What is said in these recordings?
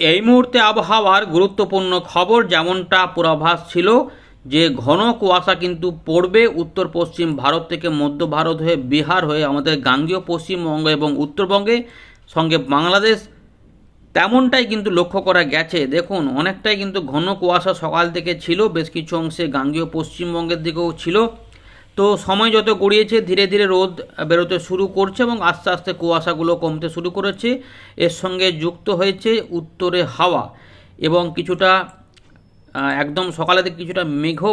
এই মুহূর্তে আবহাওয়ার গুরুত্বপূর্ণ খবর যেমনটা পূর্বাভাস ছিল, যে ঘন কুয়াশা কিন্তু পড়বে উত্তর পশ্চিম ভারত থেকে মধ্য ভারত হয়ে বিহার হয়ে আমাদের গাঙ্গীয় পশ্চিমবঙ্গ এবং উত্তরবঙ্গে, সঙ্গে বাংলাদেশ, তেমনটাই কিন্তু লক্ষ্য করা গেছে। দেখুন, অনেকটাই কিন্তু ঘন কুয়াশা সকাল থেকে ছিল, বেশ কিছু অংশে গাঙ্গীয় পশ্চিমবঙ্গের দিকেও ছিল। তো সময় যত গড়িয়েছে, ধীরে ধীরে রোদ বেরোতে শুরু করছে এবং আস্তে আস্তে কুয়াশাগুলো কমতে শুরু করেছে। এর সঙ্গে যুক্ত হয়েছে উত্তরে হাওয়া এবং কিছুটা একদম সকালে কিছুটা মেঘও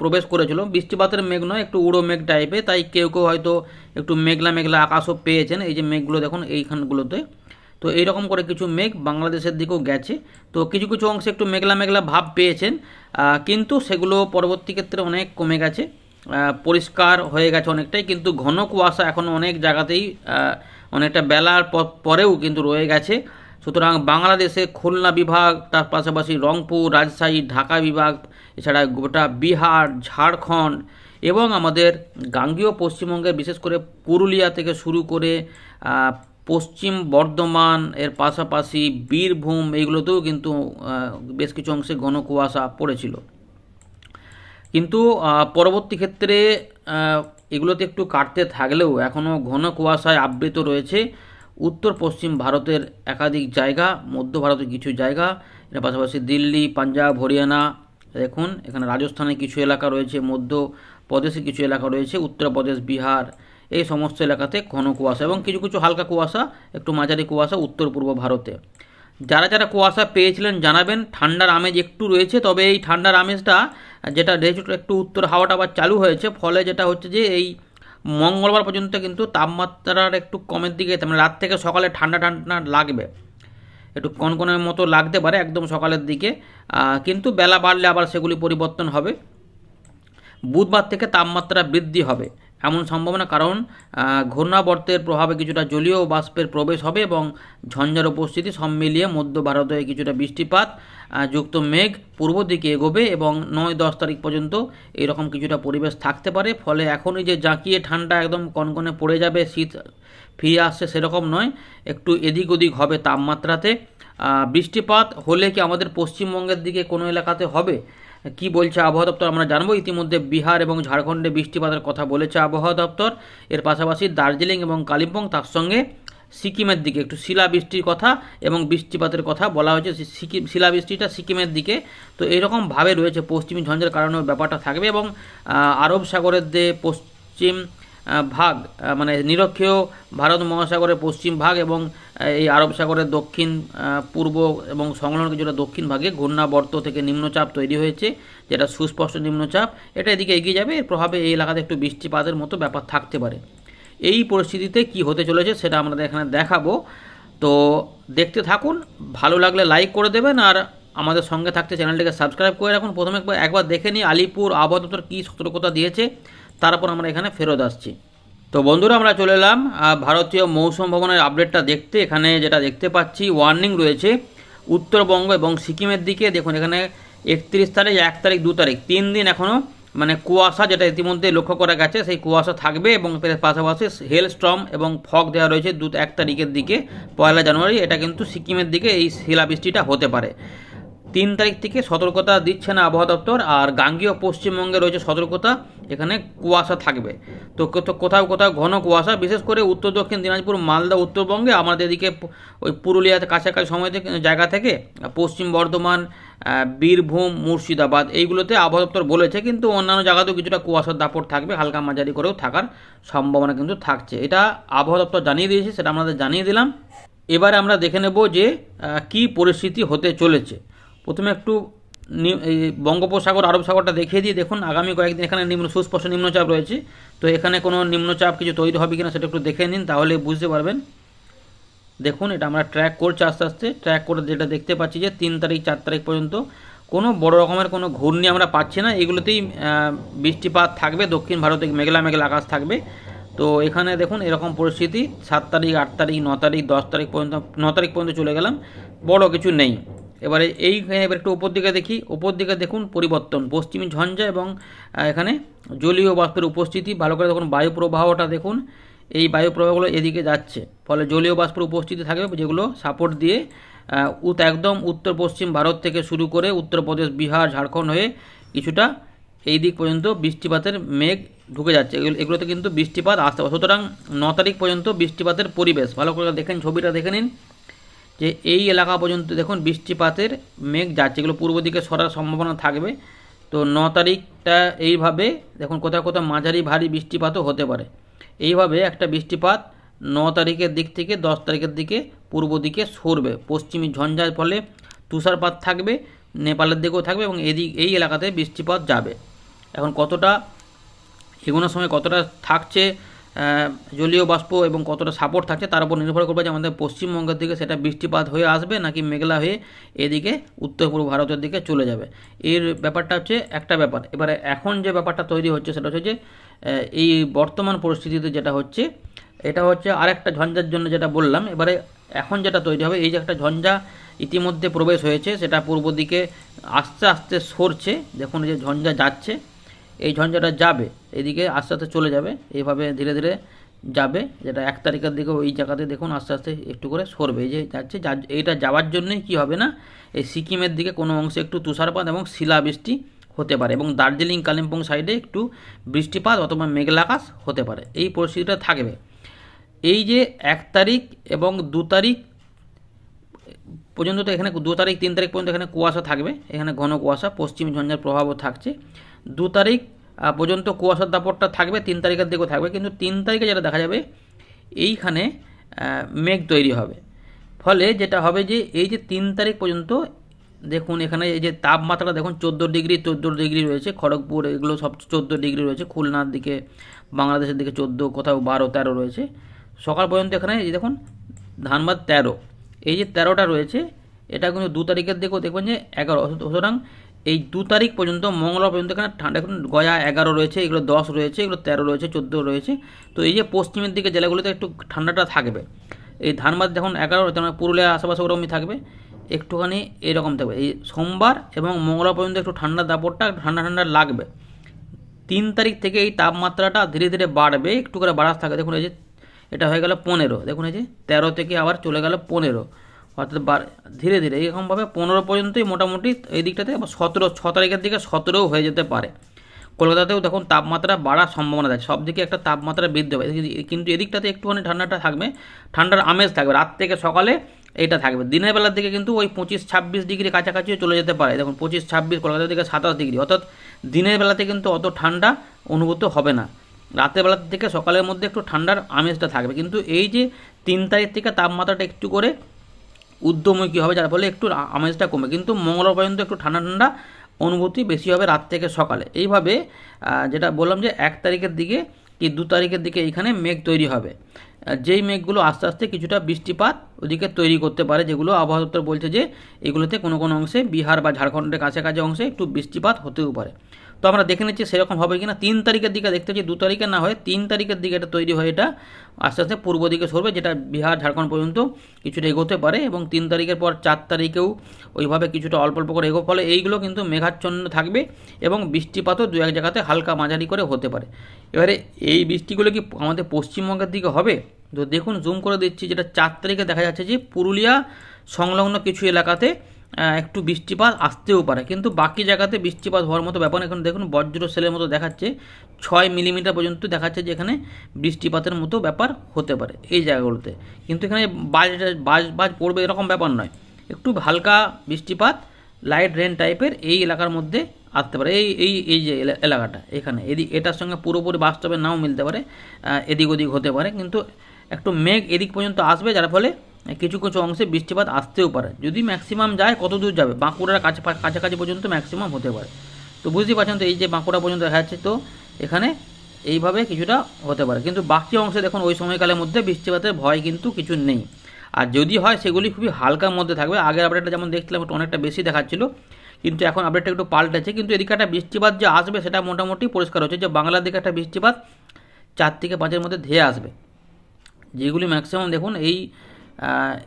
প্রবেশ করেছিল। বৃষ্টিপাতের মেঘ নয়, একটু উড়ো মেঘ টাইপে তাই কেউ কেউ হয়তো একটু মেঘলা মেঘলা আকাশও পেয়েছেন। এই যে মেঘগুলো দেখুন এইখানগুলোতে। তো এইরকম করে কিছু মেঘ বাংলাদেশের দিকেও গেছে। তো কিছু কিছু অংশে একটু মেঘলা মেঘলা ভাব পেয়েছেন কিন্তু সেগুলো পরবর্তী ক্ষেত্রে অনেক কমে গেছে। পরিষ্কার হয়ে গেছে অনেকটাই, কিন্তু ঘন কুয়াশা এখন অনেক জায়গাতেই অনেকটা বেলার পরেও কিন্তু রয়ে গেছে। সুতরাং বাংলাদেশে খুলনা বিভাগ, তার পাশাপাশি রংপুর, রাজশাহী, ঢাকা বিভাগ, এছাড়া গোটা বিহার, ঝাড়খণ্ড এবং আমাদের গাঙ্গীয় পশ্চিমবঙ্গের বিশেষ করে পুরুলিয়া থেকে শুরু করে পশ্চিম বর্ধমান, এর পাশাপাশি বীরভূম এইগুলোতেও কিন্তু বেশ কিছু অংশে ঘন কুয়াশা পড়েছিল। কিন্তু পরবর্তী ক্ষেত্রে এগুলোতে একটু কাটতে থাকলেও এখনও ঘন কুয়াশায় আবৃত রয়েছে। উত্তর পশ্চিম ভারতের একাধিক জায়গা, মধ্য ভারতের কিছু জায়গা। এর পাশাপাশি দিল্লি, পাঞ্জাব, হরিয়ানা, দেখুন, এখানে রাজস্থানে কিছু এলাকা রয়েছে, মধ্য প্রদেশে কিছু এলাকা রয়েছে উত্তরপ্রদেশ বিহার, এই সমস্ত এলাকাতে ঘন কুয়াশা এবং কিছু কিছু হালকা কুয়াশা, একটু মাঝারি কুয়াশা উত্তর পূর্ব ভারতে। যারা যারা কুয়াশা পেয়েছিলেন জানাবেন, ঠান্ডার আমেজ একটু রয়েছে, তবে এই ঠান্ডার আমেজটা যেটা যেহেতু একটু উত্তর হাওয়াটা আবার চালু হয়েছে, ফলে যেটা হচ্ছে যে এই মঙ্গলবার পর্যন্ত কিন্তু তাপমাত্রার একটু কমের দিকে মানে রাত থেকে সকালে ঠান্ডা ঠান্ডা লাগবে। একটু কনকনের মতো লাগতে পারে একদম সকালের দিকে। কিন্তু বেলা বাড়লে আবার সেগুলি পরিবর্তন হবে। বুধবার থেকে তাপমাত্রা বৃদ্ধি হবে। এমন সম্ভাবনা, কারণ ঘূর্ণাবর্তের প্রভাবে কিছুটা জলীয় বাষ্পের প্রবেশ হবে এবং ঝঞ্ঝার উপস্থিতি সব মিলিয়ে মধ্য ভারতে কিছুটা বৃষ্টিপাত যুক্ত মেঘ পূর্ব দিকে এগোবে এবং নয় দশ তারিখ পর্যন্ত এরকম কিছুটা পরিবেশ থাকতে পারে। ফলে এখনই যে জাঁকিয়ে ঠান্ডা একদম কনকনে পড়ে যাবে, শীত ফিরে আসছে সেরকম নয়, একটু এদিক ওদিক হবে তাপমাত্রাতে। বৃষ্টিপাত হলে কি আমাদের পশ্চিমবঙ্গের দিকে কোনো এলাকাতে হবে? কি বলছে আবহাওয়া দপ্তর? আমরা জানব ইতিমধ্যে বিহার এবং ঝাড়খণ্ডে বৃষ্টিপাতের কথা বলেছে আবহাওয়া দপ্তর। এর পাশাপাশি দার্জিলিং এবং কালিম্পং তার সঙ্গে সিকিমের দিকে, একটু শিলাবৃষ্টির কথা এবং বৃষ্টিপাতের কথা বলা হয়েছে সিকিম শিলাবৃষ্টিটা সিকিমের দিকে। তো এরকমভাবে রয়েছে পশ্চিমী ঝঞ্ঝের কারণে ব্যাপারটা থাকবে এবং আরব সাগরের যে পশ্চিম ভাগ মানে নিরক্ষীয় ভারত মহাসাগরের পশ্চিম ভাগ এবং এই আরব সাগরের দক্ষিণ পূর্ব এবং সংলগ্ন কিছুটা দক্ষিণ ভাগে ঘূর্ণাবর্ত থেকে নিম্নচাপ তৈরি হয়েছে, যেটা সুস্পষ্ট নিম্নচাপ। এটা এদিকে এগিয়ে যাবে, এর প্রভাবে এই এলাকাতে একটু বৃষ্টিপাতের মতো ব্যাপার থাকতে পারে। এই পরিস্থিতিতে কি হতে চলেছে সেটা আমরা এখানে দেখাবো। তো দেখতে থাকুন, ভালো লাগলে লাইক করে দেবেন আর আমাদের সঙ্গে থাকতে চ্যানেলটিকে সাবস্ক্রাইব করে রাখুন। প্রথমে একবার দেখে নিই আলিপুর আবহাওয়া দপ্তর কী সতর্কতা দিয়েছে। তারপর আমরা এখানে ফেরত আসছি। তো বন্ধুরা, আমরা চলে এলাম ভারতীয় মৌসুম ভবনের আপডেটটা দেখতে। এখানে যেটা দেখতে পাচ্ছি ওয়ার্নিং রয়েছে। উত্তরবঙ্গ এবং সিকিমের দিকে, দেখুন এখানে একত্রিশ তারিখ, এক তারিখ, দু তারিখ, তিন দিন এখনও মানে কুয়াশা যেটা ইতিমধ্যে লক্ষ্য করা গেছে, সেই কুয়াশা থাকবে এবং পাশাপাশি হেল স্ট্রম এবং ফগ দেওয়া রয়েছে দু, এক তারিখের দিকে, পয়লা জানুয়ারি। এটা কিন্তু সিকিমের দিকে এই শিলাবৃষ্টিটা হতে পারে। তিন তারিখ থেকে সতর্কতা দিচ্ছে না আবহাওয়া দপ্তর, আর গাঙ্গীয় পশ্চিমবঙ্গে রয়েছে সতর্কতা। এখানে কুয়াশা থাকবে। তো কোথাও কোথাও ঘন কুয়াশা, বিশেষ করে উত্তর দক্ষিণ দিনাজপুর, মালদা, উত্তরবঙ্গে, আমাদের এদিকে ওই পুরুলিয়াতে কাছাকাছি সময় থেকে, জায়গা থেকে পশ্চিম বর্ধমান বীরভূম, মুর্শিদাবাদ, এইগুলোতে আবহাওয়া দপ্তর বলেছে, কিন্তু অন্যান্য জায়গাতেও কিছুটা কুয়াশার দাপট থাকবে, হালকা মাঝারি করেও থাকার সম্ভাবনা কিন্তু থাকছে। এটা আবহাওয়া দপ্তর জানিয়ে দিয়েছে, সেটা আমাদের জানিয়ে দিলাম। এবারে আমরা দেখে নেব যে কি পরিস্থিতি হতে চলেছে। প্রথমে একটু বঙ্গোপসাগর, আরব সাগরটা দেখিয়ে দিয়ে দেখুন, আগামী কয়েকদিন এখানে নিম্ন সুস্পষ্ট নিম্নচাপ রয়েছে। তো এখানে কোনো নিম্নচাপ কিছু তৈরি হবে কিনা সেটা একটু দেখে নিন, তাহলে বুঝতে পারবেন। দেখুন, এটা আমরা ট্র্যাক করছি আস্তে আস্তে। ট্র্যাক করে যেটা দেখতে পাচ্ছি যে তিন তারিখ, চার তারিখ পর্যন্ত কোনো বড় রকমের কোনো ঘূর্ণি আমরা পাচ্ছি না। এগুলোতেই বৃষ্টিপাত থাকবে, দক্ষিণ ভারতে মেঘলা মেঘলা আকাশ থাকবে। তো এখানে দেখুন, এরকম পরিস্থিতি। সাত তারিখ, আট তারিখ, ন তারিখ, দশ তারিখ পর্যন্ত, ন তারিখ পর্যন্ত চলে গেলাম। বড় কিছু নেই। এবারে এই এবার একটু উপর দিকে দেখি। উপর দিকে দেখুন পরিবর্তন। পশ্চিমী ঝঞ্ঝা এবং এখানে জলীয় বাষ্পের উপস্থিতি। ভালো করে দেখুন বায়ু প্রবাহটা দেখুন। এই বায়ু প্রবাহগুলো এদিকে যাচ্ছে। ফলে জলীয় বাষ্পের উপস্থিতি থাকবে যেগুলো সাপোর্ট দিয়ে উত, একদম উত্তর পশ্চিম ভারত থেকে শুরু করে উত্তরপ্রদেশ বিহার, ঝাড়খণ্ড হয়ে কিছুটা এই দিক পর্যন্ত বৃষ্টিপাতের মেঘ ঢুকে যাচ্ছে। এগুলো, এগুলোতে কিন্তু বৃষ্টিপাত আসতে সুতরাং ন তারিখ পর্যন্ত বৃষ্টিপাতের পরিবেশ। ভালো করে দেখেন, ছবিটা দেখে নিন। যে এই এলাকা পর্যন্ত দেখুন বৃষ্টিপাতের মেঘ যাচ্ছে, এগুলো পূর্ব দিকে সরার সম্ভাবনা থাকবে। তো ন তারিখটা এইভাবে দেখুন কোথাও কোথাও মাঝারি ভারী বৃষ্টিপাতও হতে পারে। এইভাবে একটা বৃষ্টিপাত ন তারিখের দিক থেকে দশ তারিখের দিকে পূর্ব দিকে সরবে। পশ্চিমী ঝঞ্ঝার ফলে তুষারপাত থাকবে, নেপালের দিকেও থাকবে এবং এদিক, এই এলাকাতে বৃষ্টিপাত যাবে। এখন কতটা এগোনোর সময় কতটা থাকছে জলীয় বাষ্প এবং কতটা সাপোর্ট থাকছে তার উপর নির্ভর করবে যে আমাদের পশ্চিমবঙ্গের দিকে সেটা বৃষ্টিপাত হয়ে আসবে নাকি মেঘলা হয়ে এদিকে উত্তর পূর্ব ভারতের দিকে চলে যাবে। এর ব্যাপারটা হচ্ছে একটা ব্যাপার। এবারে এখন যে ব্যাপারটা তৈরি হচ্ছে সেটা হচ্ছে যে এই বর্তমান পরিস্থিতিতে যেটা হচ্ছে, এটা হচ্ছে আরেকটা ঝঞ্ঝার জন্য যেটা বললাম। এবারে এখন যেটা তৈরি হবে, এই যে একটা ঝঞ্ঝা ইতিমধ্যে প্রবেশ হয়েছে, সেটা পূর্ব দিকে আস্তে আস্তে সরছে। দেখুন যে ঝঞ্ঝা যাচ্ছে। এই ঝঞ্ঝাটা যাবে, এদিকে আস্তে আস্তে চলে যাবে, এইভাবে ধীরে ধীরে যাবে, যেটা এক তারিখের দিকে ওই জায়গাতে দেখুন আস্তে আস্তে একটু করে সরবে, এই যে যাচ্ছে যা- যাওয়ার জন্যই কি হবে না, এই সিকিমের দিকে কোনো অংশে একটু তুষারপাত এবং শিলাবৃষ্টি হতে পারে এবং দার্জিলিং, কালিম্পং সাইডে একটু বৃষ্টিপাত অথবা মেঘলা আকাশ হতে পারে, এই পরিস্থিতিটা থাকবে। এই যে এক তারিখ এবং দু তারিখ পর্যন্ত তো এখানে দু তারিখ, তিন তারিখ পর্যন্ত এখানে কুয়াশা থাকবে, এখানে ঘন কুয়াশা, পশ্চিম ঝঞ্ঝার প্রভাবও থাকছে। দু তারিখ পর্যন্ত কুয়াশার দাপটটা থাকবে, তিন তারিখের দিকেও থাকবে, কিন্তু তিন তারিখে যেটা দেখা যাবে, এইখানে মেঘ তৈরি হবে। ফলে যেটা হবে যে, এই যে তিন তারিখ পর্যন্ত, দেখুন এখানে এই যে তাপমাত্রা দেখুন চোদ্দ ডিগ্রি চোদ্দ ডিগ্রি রয়েছে, খড়গপুর এগুলো সব চোদ্দ ডিগ্রি রয়েছে, খুলনার দিকে, বাংলাদেশের দিকে চোদ্দ, কোথাও বারো, তেরো রয়েছে। সকাল পর্যন্ত এখানে এই দেখুন, ধানবাদ তেরো। এই যে তেরোটা রয়েছে, এটা কিন্তু দু তারিখের দিকেও দেখবেন যে এগারো। সুতরাং এই দু তারিখ পর্যন্ত, মঙ্গলবার পর্যন্ত এখানে ঠান্ডা, এখন গয়া এগারো রয়েছে, এগুলো দশ রয়েছে, এগুলো তেরো রয়েছে, চোদ্দ রয়েছে। তো এই যে পশ্চিমের দিকে জেলাগুলোতে একটু ঠান্ডাটা থাকবে। এই ধানবাদ যখন এগারো, তেমন পুরুলিয়ার আশেপাশে ওরকমই থাকবে। একটুখানি এরকম থাকবে। এই সোমবার এবং মঙ্গলবার পর্যন্ত একটু ঠান্ডা দাপটটা ঠান্ডা ঠান্ডা লাগবে। তিন তারিখ থেকে এই তাপমাত্রাটা ধীরে ধীরে বাড়বে, একটু করে বাড়াতে থাকে। দেখুন এই যে, এটা হয়ে গেল পনেরো। দেখুন এই যে, তেরো থেকে আবার চলে গেল পনেরো। অর্থাৎ ধীরে ধীরে এরকমভাবে পনেরো পর্যন্তই মোটামুটি এই দিকটাতে সতেরো, ছ তারিখের দিকে সতেরোও হয়ে যেতে পারে। কলকাতাতেও দেখুন তাপমাত্রা বাড়ার সম্ভাবনা থাকে। সব দিকে একটা তাপমাত্রা বৃদ্ধি হবে কিন্তু- কিন্তু এদিকটাতে একটুখানি ঠান্ডাটা থাকবে, ঠান্ডার আমেজ থাকবে। রাত থেকে সকালে এটা থাকবে। দিনের বেলার দিকে কিন্তু ওই পঁচিশ ছাব্বিশ ডিগ্রি কাছাকাছিও চলে যেতে পারে। দেখুন পঁচিশ ছাব্বিশ কলকাতার দিকে সাতাশ ডিগ্রি। অর্থাৎ দিনের বেলাতে কিন্তু অত ঠান্ডা অনুভূত হবে না। রাতের বেলার থেকে সকালের মধ্যে একটু ঠান্ডার আমেজটা থাকবে। কিন্তু এই যে তিন তারিখ থেকে তাপমাত্রাটা একটু করে ঊর্ধ্বমুখী হবে? যার ফলে একটু আমেজটা কমে কিন্তু মঙ্গলবার পর্যন্ত একটু ঠান্ডা ঠান্ডা অনুভূতি বেশি হবে রাত থেকে সকালে। এইভাবে যেটা বললাম যে এক তারিখের দিকে কি দু তারিখের দিকে এখানে মেঘ তৈরি হবে। যেই মেঘগুলো আস্তে আস্তে কিছুটা বৃষ্টিপাত ওদিকে তৈরি করতে পারে, যেগুলো আবহাওয়া দপ্তর বলছে যে এগুলোতে কোনো কোনো অংশে বিহার বা ঝাড়খণ্ডের কাছাকাছি অংশে একটু বৃষ্টিপাত হতেও পারে। তো আমরা দেখে নিচ্ছি সেরকম হবে কিনা। তিন তারিখের দিকে দেখতে পাচ্ছি, দু তারিখে না হয় তিন তারিখের দিকে এটা তৈরি হয় এটা। আস্তে আস্তে পূর্ব দিকে সরবে, যেটা বিহার, ঝাড়খণ্ড পর্যন্ত কিছুটা এগোতে পারে এবং তিন তারিখের পর চার তারিখেও ওইভাবে কিছুটা অল্প অল্প করে এগো ফলে এইগুলো কিন্তু মেঘাচ্ছন্ন থাকবে এবং বৃষ্টিপাতও দু এক জায়গাতে হালকা মাঝারি করে হতে পারে। এবারে এই বৃষ্টিগুলো কি আমাদের পশ্চিমবঙ্গের দিকে হবে? তো দেখুন জুম করে দিচ্ছি, যেটা চার তারিখে দেখা যাচ্ছে যে পুরুলিয়া সংলগ্ন কিছু এলাকাতে একটু বৃষ্টিপাত আসতেও পারে। কিন্তু বাকি জায়গাতে বৃষ্টিপাত হওয়ার মতো ব্যাপার। এখন দেখুন, বজ্র সেলের মতো দেখাচ্ছে। ছয় মিলিমিটার পর্যন্ত দেখাচ্ছে যে এখানে বৃষ্টিপাতের মতো ব্যাপার হতে পারে এই জায়গাগুলোতে। কিন্তু এখানে বাজ বাজ বাজ পড়বে এরকম ব্যাপার নয়। একটু হালকা বৃষ্টিপাত লাইট রেন টাইপের এই এলাকার মধ্যে আসতে পারে। এই এই এই যে এলা- এলাকাটা এখানে। এদিক, এটার সঙ্গে পুরোপুরি বাস্তবে নাও মিলতে পারে। এদিক ওদিক হতে পারে। কিন্তু একটু মেঘ এদিক পর্যন্ত আসবে, যার ফলে কিছু কিছু অংশে বৃষ্টিপাত আসতেও পারে। যদি ম্যাক্সিমাম যায়, কত দূর যাবে? বাঁকুড়ার কাছে কাছাকাছি পর্যন্ত ম্যাক্সিমাম হতে পারে। তো বুঝতেই পারছেন তো, এই যে বাঁকুড়া পর্যন্ত দেখা যাচ্ছে, তো এখানে এইভাবে কিছুটা হতে পারে। কিন্তু বাকি অংশে দেখুন, ওই সময়কালের মধ্যে বৃষ্টিপাতের ভয় কিন্তু কিছু নেই। আর যদি হয়, সেগুলি খুবই হালকার মধ্যে থাকবে। আগের আপডেটটা যেমন দেখছিলাম একটু অনেকটা বেশি দেখাচ্ছিল। কিন্তু এখন আপডেটটা একটু পাল্টেছে। কিন্তু এদিকে একটা বৃষ্টিপাত যে আসবে, সেটা মোটামুটি পরিষ্কার হচ্ছে যে বাংলার দিকে একটা বৃষ্টিপাত চার থেকে পাঁচের মধ্যে ধেয়ে আসবে। যেগুলি ম্যাক্সিমাম দেখুন, এই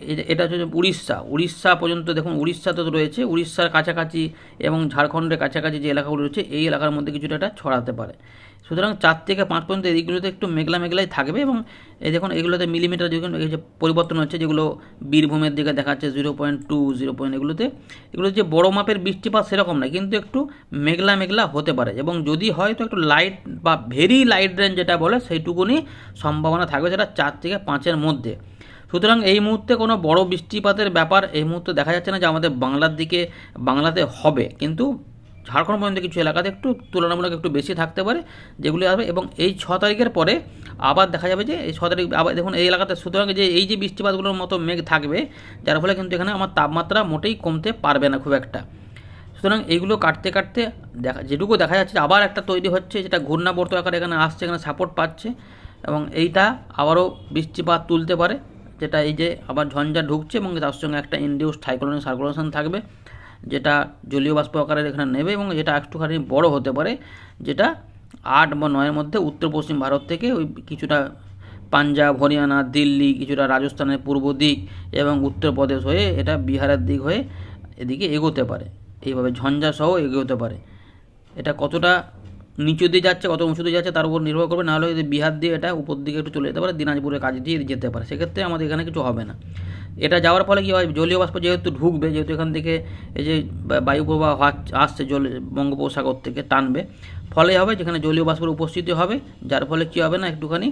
এটা- হচ্ছে উড়িষ্যা। উড়িষ্যা পর্যন্ত দেখুন, উড়িষ্যা তো রয়েছে। উড়িষ্যার কাছাকাছি এবং ঝাড়খণ্ডের কাছাকাছি যে এলাকাগুলো রয়েছে, এই এলাকার মধ্যে কিছুটা এটা ছড়াতে পারে। সুতরাং চার থেকে পাঁচ পর্যন্ত এইগুলোতে একটু মেঘলা মেঘলাই থাকবে এবং এই দেখুন, এগুলোতে মিলিমিটার যখন এই যে পরিবর্তন হচ্ছে, যেগুলো বীরভূমের দিকে দেখা যাচ্ছে zero point two zero point এগুলোতে। এগুলো যে বড় মাপের বৃষ্টিপাত সেরকম না কিন্তু একটু মেঘলা মেঘলা হতে পারে। এবং যদি হয়, তো একটু লাইট বা ভেরি লাইট রেঞ্জ যেটা বলে, সেইটুকুনি সম্ভাবনা থাকবে সেটা চার থেকে পাঁচের মধ্যে। সুতরাং এই মুহূর্তে কোনো বড় বৃষ্টিপাতের ব্যাপার এই মুহূর্তে দেখা যাচ্ছে না যে আমাদের বাংলার দিকে, বাংলাতে হবে। কিন্তু ঝাড়খণ্ড পর্যন্ত কিছু এলাকাতে একটু তুলনামূলক একটু বেশি থাকতে পারে, যেগুলি আসবে এবং এই ছ তারিখের পরে আবার দেখা যাবে যে এই ছ তারিখ আবার দেখুন এই এলাকাতে সুতরাং যে এই যে বৃষ্টিপাতগুলোর মতো মেঘ থাকবে, যার ফলে কিন্তু এখানে আমার তাপমাত্রা মোটেই কমতে পারবে না খুব একটা। সুতরাং এইগুলো কাটতে কাটতে দেখা, যেটুকু দেখা যাচ্ছে আবার একটা তৈরি হচ্ছে, যেটা ঘূর্ণাবর্ত আকারে এখানে আসছে, এখানে সাপোর্ট পাচ্ছে এবং এইটা আবারও বৃষ্টিপাত তুলতে পারে। যেটা এই যে আবার ঝঞ্ঝা ঢুকছে এবং তার সঙ্গে একটা ইনডিউস সাইক্লোনিক সার্কুলেশন থাকবে, যেটা জলীয় বাষ্প আকারে এখানে নেবে এবং যেটা একটুখানি বড় হতে পারে, যেটা আট বা নয়ের মধ্যে উত্তর পশ্চিম ভারত থেকে ওই কিছুটা পাঞ্জাব, হরিয়ানা, দিল্লি, কিছুটা রাজস্থানের পূর্ব দিক এবং উত্তরপ্রদেশ হয়ে এটা বিহারের দিক হয়ে এদিকে এগোতে পারে। এইভাবে ঝঞ্ঝা সহ এগোতে পারে। এটা কতটা নিচু দিয়ে যাচ্ছে, কত উঁচু দিয়ে যাচ্ছে, তার উপর নির্ভর করবে, নাহলে যদি বিহার দিয়ে এটা উপর দিকে একটু চলে যেতে পারে, দিনাজপুরের কাজ দিয়ে যেতে পারে। সেক্ষেত্রে আমাদের এখানে কিছু হবে না। এটা যাওয়ার ফলে কী হয়, জলীয় বাষ্প যেহেতু ঢুকবে, যেহেতু এখান থেকে এই যে বায়ু প্রবাহ আসছে জল, বঙ্গোপসাগর থেকে টানবে, ফলে হবে যেখানে জলীয় বাষ্পের উপস্থিতি হবে, যার ফলে কী হবে না, একটুখানি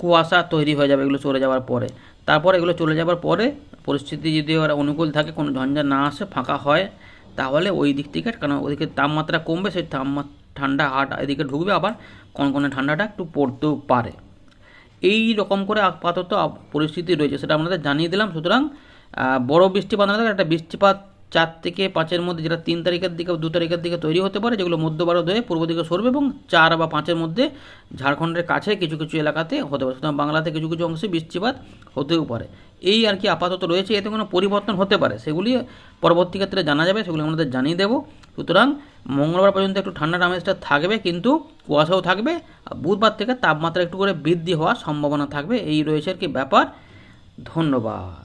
কুয়াশা তৈরি হয়ে যাবে, এগুলো চলে যাওয়ার পরে। তারপর এগুলো চলে যাওয়ার পরে, পরিস্থিতি যদি ওরা অনুকূল থাকে, কোনো ঝঞ্ঝা না আসে, ফাঁকা হয় তাহলে ওই দিক থেকে কারণ ওদিকে তাপমাত্রা কমবে, সেই তাপমাত্রা ঠান্ডা হাট এদিকে ঢুকবে, আবার কনকনে ঠান্ডাটা একটু পড়তেও পারে। এই রকম করে আপাতত পরিস্থিতি রয়েছে, সেটা আপনাদের জানিয়ে দিলাম। সুতরাং বড় বৃষ্টিপাত না একটা বৃষ্টিপাত চার থেকে পাঁচের মধ্যে যেটা তিন তারিখের দিকে দু তারিখের দিকে তৈরি হতে পারে, যেগুলো মধ্য ভারত হয়ে পূর্ব দিকে সরবে এবং চার বা পাঁচের মধ্যে ঝাড়খণ্ডের কাছে কিছু কিছু এলাকাতে হতে পারে। সুতরাং বাংলাতে কিছু কিছু অংশে বৃষ্টিপাত হতেও পারে। এই আর কি আপাতত রয়েছে, এতে কোনো পরিবর্তন হতে পারে, সেগুলি পরবর্তী ক্ষেত্রে জানা যাবে, সেগুলি আমাদের জানিয়ে দেবো। সুতরাং মঙ্গলবার পর্যন্ত একটু ঠান্ডার আমেজটা থাকবে, কিন্তু কুয়াশাও থাকবে, আর বুধবার থেকে তাপমাত্রা একটু করে বৃদ্ধি হওয়ার সম্ভাবনা থাকবে, এই রয়েছে আর কি ব্যাপার। ধন্যবাদ।